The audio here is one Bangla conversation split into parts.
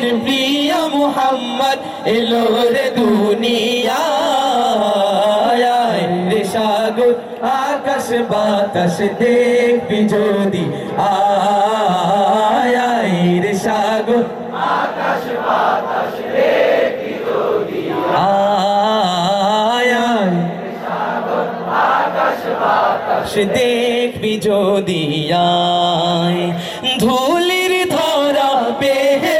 ভুবনের প্রিয় মুহাম্মদ এলো রে দুনিয়া সাগর, আকাশ, বাতাস দেখবি যদি। আয় রে সাগর আয় আয় সে দেখবি যদি। আয়, ধুলির ধরা বেহেস্তে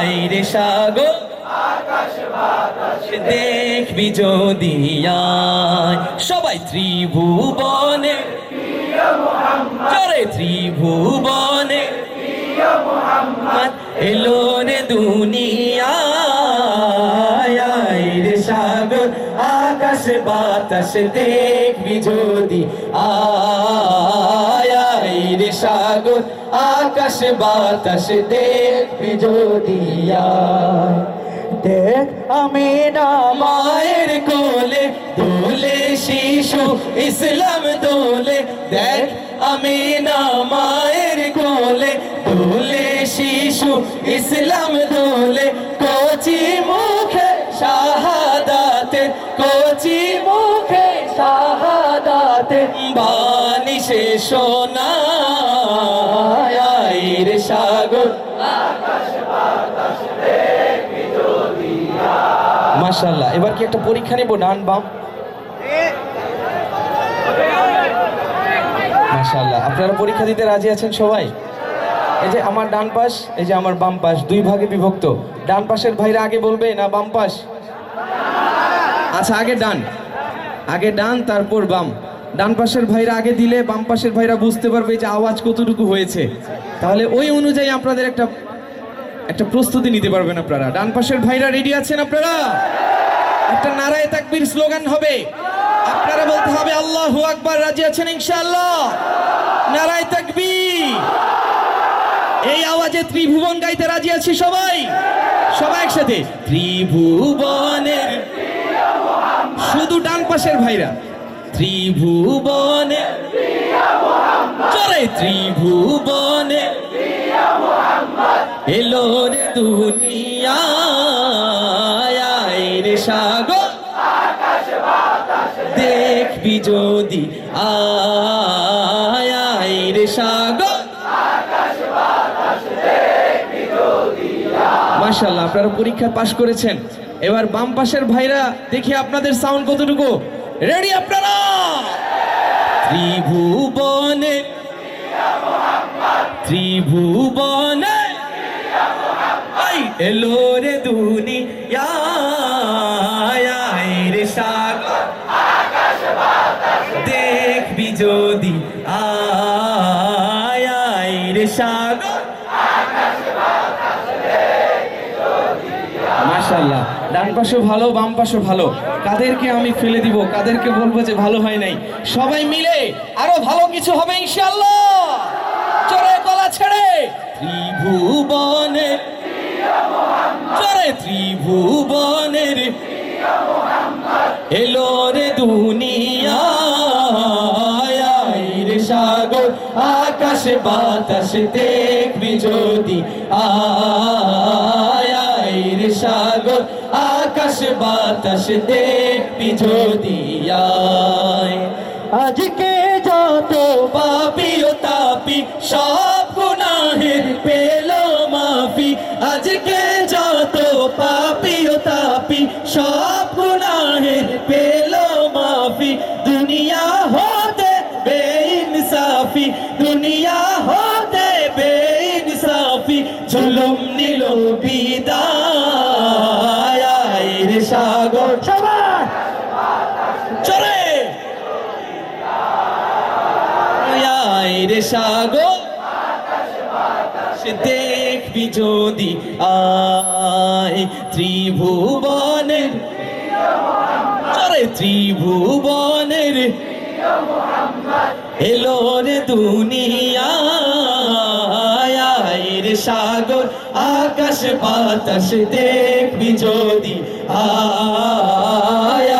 আয় রে সাগর দেখবি যদি সবাই ত্রিভুবনে। জরে ত্রিভুবনে। এলো রে দুনিয়া রে সাগর, আকাশ বাতাস। দেখবি যদি আয় রে সাগর, আকাশ বাতাস দেখবি যদি দেখ আমি না মায়ের কোলে, দোলে শিশু, ইসলাম দোলে। দেখ আমি না মায়ের কোলে, দোলে শিশু, ইসলাম দোলে। কচি মুখে শাহাদাতে, কচি মুখে শাহাদাতে সে সোনা রে সাগর। মাশাল্লাহ এবার কি একটা পরীক্ষা নেব? ডান বাম। মাশাল্লাহ আপনারা পরীক্ষা দিতে রাজি আছেন সবাই? এই যে আমার ডান পাশ, এই যে আমার বাম পাশ, দুই ভাগে বিভক্ত। ডান পাশের ভাইরা আগে বলবে না বাম পাশ? আচ্ছা আগে ডান। আগে ডান, তারপর বাম। ডান পাশের ভাইরা আগে দিলে, বাম পাশের ভাইরা বুঝতে পারবে যে আওয়াজ কতটুকু হয়েছে। তাহলে ওই অনুযায়ী আপনাদের একটা একটা প্রস্তুতি নিতে পারবেন আপনারা। ডান পাশের ভাইরা রেডি আছেন আপনারা? একটা নারায় তাকবির স্লোগান হবে। আপনারা বলতে হবে, আল্লাহু আকবার রাজি আছেন ইনশাআল্লাহ? নারায় তাকবীর। এই আওয়াজে ত্রিভুবন গাইতে রাজি আছি সবাই? সবাই একসাথে। ত্রিভুবনের, শুধু ডান পাশের ভাইরা। ত্রিভুবনে। চলে ত্রিভুবনে। এলো রে দুনিয়া রে সাগর। দেখবি যদি আয় রে সাগর। মাশাল্লাহ আপনারা পরীক্ষায় পাশ করেছেন। এবার বাম পাশের ভাইরা দেখি আপনাদের সাউন্ড কতটুকু? রেডি আপনারা ত্রিভুবনে। ত্রিভুবনে। এলো রে সাগর। দেখবি যদি। আয় রে সাগর। মাশাল্লাহ ডান পাশে ভালো, বাম পাশে ভালো। কাদেরকে আমি ফেলে দিব? কাদেরকে বলব যে ভালো হয় নাই। সবাই মিলে আরও ভালো কিছু হবে ইনশাআল্লাহ। চলে গলা ছেড়ে। ত্রিভুবনের চলে ত্রিভুবনের এলো রে দুনিয়া সাগর। আকাশ বাতাস দেখবি যদি রে সাগর, আকাশ বাতাস দেখবি যদি আজকে যত পাপি ও তাপি, সব গুনাহের পেল মাফি। আজকে যত পাপি ও তাপি, সব গুনাহের পেল মাফি। দুনিয়া হতে বেইনসাফি, দুনিয়া হতে বেইনসাফি। জুলুম নিল বিদায়। সাগর। সে দেখবি যদি আয় ত্রিভুবনের। চরে ত্রিভুবনের। এলো রে দুনিয়া রে সাগর। আকাশ বাতাস দেখবি যদি আয়।